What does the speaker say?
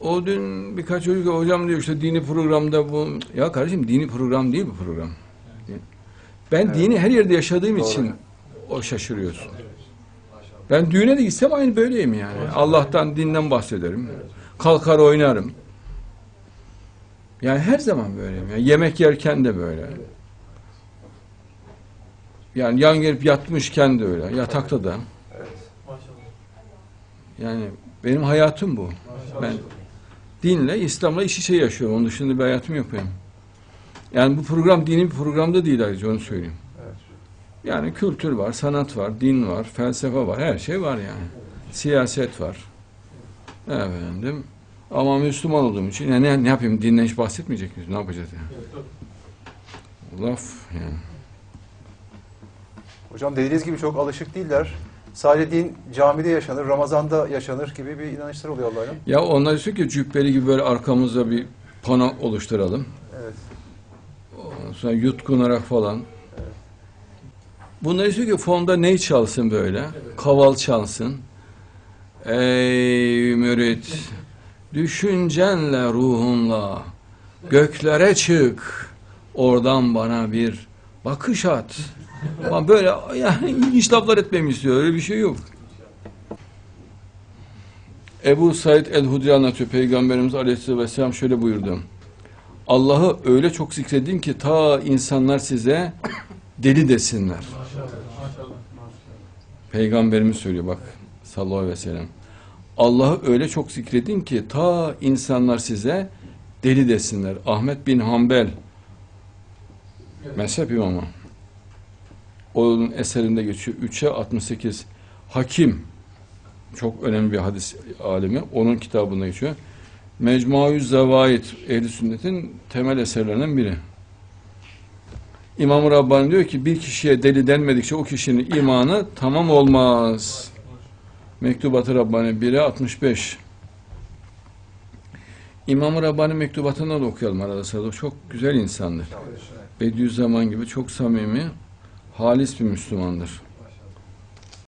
O dün birkaç çocuk hocam diyor işte dini programda bu. Ya kardeşim dini program değil bu program. Ben Evet. dini her yerde yaşadığım Doğru. için o şaşırıyorsun. Ben düğüne de gitsem aynı böyleyim yani. Allah'tan, dinden bahsederim. Kalkar oynarım. Yani her zaman böyleyim. Yani yemek yerken de böyle. Yani yan gelip yatmışken de öyle. Yatakta da. Yani benim hayatım bu. Ben dinle, İslam'la iç içe yaşıyorum. Onun dışında bir hayatım yok benim. Yani bu program dinin bir programda değil ayrıca onu söyleyeyim. Yani kültür var, sanat var, din var, felsefe var, her şey var yani. Siyaset var. Efendim. Ama Müslüman olduğum için yani ne, ne yapayım dinden hiç bahsetmeyecek miyiz? Ne yapacağız yani? Laf yani. Hocam dediğiniz gibi çok alışık değiller. Sadece din camide yaşanır, Ramazan'da yaşanır gibi bir inanışlar oluyor Allah'ın. Ya onlar istiyor ki cübbeli gibi böyle arkamızda bir pano oluşturalım. Evet. Ondan sonra yutkunarak falan. Bunlar istiyor ki fonda ney çalsın böyle? Kaval çalsın. Ey mürit, düşüncenle ruhunla göklere çık. Oradan bana bir bakış at. Ama böyle yani ilginç laflar etmemi istiyor. Öyle bir şey yok. Ebu Said el-Hudri anlatıyor. Peygamberimiz Aleyhisselatü Vesselam şöyle buyurdu. Allah'ı öyle çok zikredin ki ta insanlar size deli desinler. Peygamberimiz söylüyor bak sallallahu aleyhi ve sellem. Allah'ı öyle çok zikredin ki ta insanlar size deli desinler. Ahmet bin Hanbel mezhep imamı. Onun eserinde geçiyor. 3'e 68. Hakim çok önemli bir hadis alimi. Onun kitabında geçiyor. Mecmuayü Zevait Ehli Sünnet'in temel eserlerinden biri. İmam-ı Rabbani diyor ki bir kişiye deli denmedikçe o kişinin imanı tamam olmaz. Mektubat-ı Rabbani 1'e 65. İmam-ı Rabbani mektubatını da okuyalım arada sırada. Çok güzel insandır. Bediüzzaman gibi çok samimi, halis bir Müslümandır.